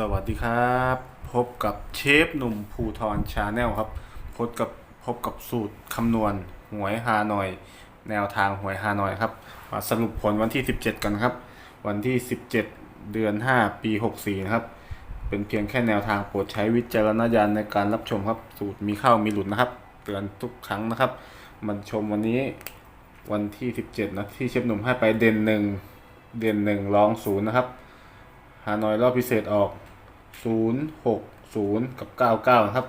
สวัสดีครับ พบกับเชฟหนุ่มภูทรชาแนลครับ พบกับพบกับสูตรคำนวณหวยฮานอย แนวทางหวยฮานอยครับมาสรุปผลวันที่ 17 กันครับ วันที่ 17 เดือน 5 ปี 64 นะครับ เป็นเพียงแค่แนวทางโปรดใช้วิจารณญาณในการรับชมครับ สูตรมีเข้ามีหลุดนะครับ เตือนทุกครั้งนะครับ มันชมวันนี้วันที่ 17 นะที่เชฟหนุ่มให้ไปเด่นหนึ่งเด่นหนึ่งรองศูนย์นะครับฮานอยรอบพิเศษออก 0 6 0กับ99นะครับ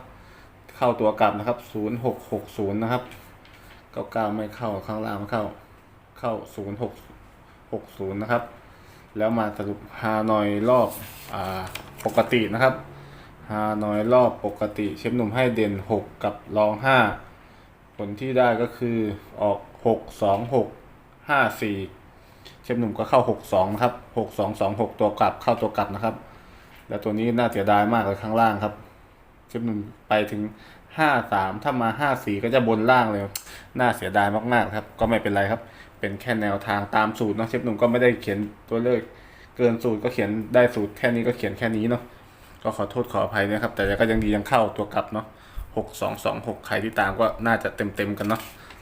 เข้าตัวกลับนะครับ0 6 6 0นะครับ99ไม่เข้าข้างล่างไม่เข้า เข้า0 6 6 0นะครับ แล้วมาสรุปฮานอยรอบอ่าปกตินะครับฮานอยรอบปกติเชฟหนุ่มให้เด่น 6 กับรอง 5 ผลที่ได้ก็คือออก 6 2 6 5 4 เชฟหนุ่มก็เข้า 6 2 นะครับ 6 2 2 6 ตัวกลับเข้าตัวกลับนะครับ แล้วตัวนี้น่าเสียดายมากเลยข้างล่างครับเชฟหนุ่มไปถึง5 3ถ้ามา5 4ก็จะบนล่างเลย น่าเสียดายมากๆครับ ก็ไม่เป็นไรครับ เป็นแค่แนวทางตามสูตรเนาะเชฟหนุ่มก็ไม่ได้เขียนตัวเลขเกินสูตรก็เขียนได้สูตรแค่นี้ก็เขียนแค่นี้เนาะก็ขอโทษขออภัยนะครับ แต่ก็ยังดียังเข้าตัวกลับเนาะหกสองสองหกใครที่ตามก็น่าจะเต็มเต็มกันเนาะ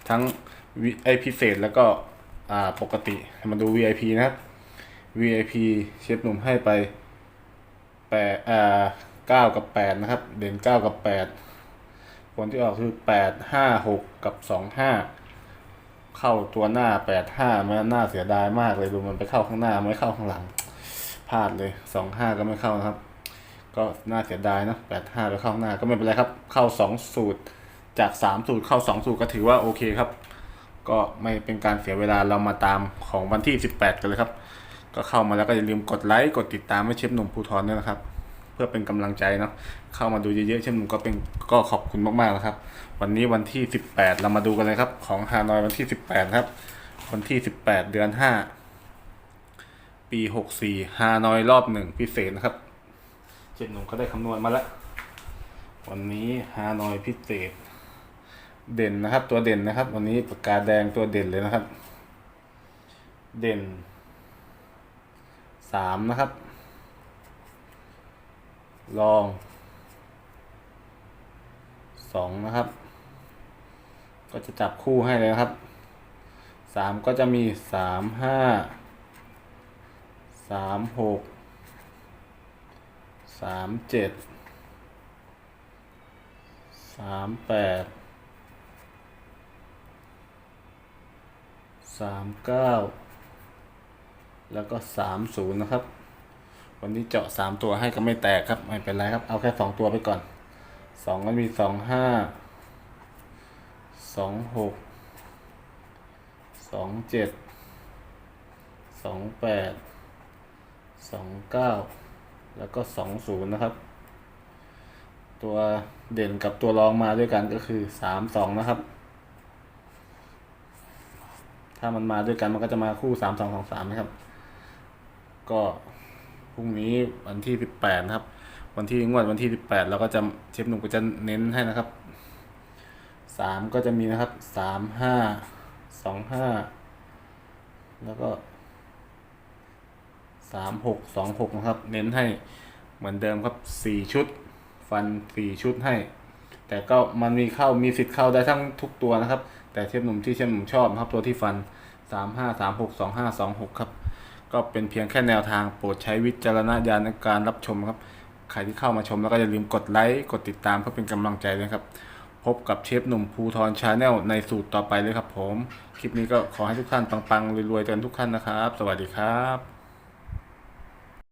ทั้งวไอพิเศษแล้วก็อ่าปกติมาดู VIP นะครับ VIP เชฟหนุ่มให้ไป ปดอ่าเก้ากับแปดนะครับ เด่นเก้ากับแปดผลที่ออกคือแปดห้าหกกับสองห้าเข้าตัวหน้าแปดห้ามันน่าเสียดายมากเลยดูมันไปเข้าข้างหน้าไม่เข้าข้างหลังพลาดเลยสองห้าก็ไม่เข้านะครับ ก็น่าเสียดายนะแปดห้าไปเข้าข้าหน้าก็ไม่เป็นไรครับ เข้าสองสูตรจากสามสูตรเข้าสองสูตรก็ถือว่าโอเคครับ ก็ไม่เป็นการเสียเวลาเรามาตามของวันที่18กันเลยครับ ก็เข้ามาแล้วก็อย่าลืมกดไลค์กดติดตามให้เชฟหนุ่มภูทรด้วยนะครับ เพื่อเป็นกำลังใจเนาะเข้ามาดูเยอะๆเชฟหนุ่มก็เป็นก็ขอบคุณมากๆนะครับ วันนี้วันที่ 18 เรามาดูกันเลยครับ ของฮานอยวันที่ 18 ครับ วันที่ 18 เดือน 5 ปี 64ฮานอยรอบหนึ่งพิเศษนะครับเชฟหนุ่มก็ได้คำนวณมาแล้ววันนี้ฮานอยพิเศษ เด่นนะครับ ตัวเด่นนะครับ วันนี้ปากกาแดงตัวเด่นเลยนะครับ เด่น สามนะครับ ลองสองนะครับ ก็จะจับคู่ให้เลยครับสามก็จะมีสามห้าสามหกสามเจ็ดสามแปดสามเก้า แล้วก็สามศูนย์นะครับ วันนี้เจาะสามตัวให้ก็ไม่แตกครับ ไม่เป็นไรครับ เอาแค่สองตัวไปก่อนสองก็มีสองห้าสองหกสองเจ็ดสองแปดสองเก้าแล้วก็สองศูนย์นะครับ ตัวเด่นกับตัวรองมาด้วยกันก็คือสามสองนะครับ ถ้ามันมาด้วยกันมันก็จะมาคู่สามสองสองสามนะครับ ก็พรุ่งนี้วันที่สิบแปดนะครับ วันที่งวดวันที่สิบแปดเราก็จะเชฟหนุ่มก็จะเน้นให้นะครับสามก็จะมีนะครับสามห้าสองห้าแล้วก็สามหกสองหกนะครับ เน้นให้เหมือนเดิมครับสี่ชุด ฟันสี่ชุดให้ แต่ก็มันมีเข้ามีสิทธิ์เข้าได้ทั้งทุกตัวนะครับ แต่เชฟหนุ่มที่เชฟหนุ่มชอบนะครับ ตัวที่ฟัน3 5 3 6 2 5 2 6ครับ ก็เป็นเพียงแค่แนวทางโปรดใช้วิจารณญาณในการรับชมครับ ใครที่เข้ามาชมแล้วก็อย่าลืมกดไลค์กดติดตามเพื่อเป็นกำลังใจด้วยครับ พบกับเชฟหนุ่มภูทรชาแนลในสูตรต่อไปเลยครับผม คลิปนี้ก็ขอให้ทุกท่านปังๆรวยๆกันทุกท่านนะครับ สวัสดีครับ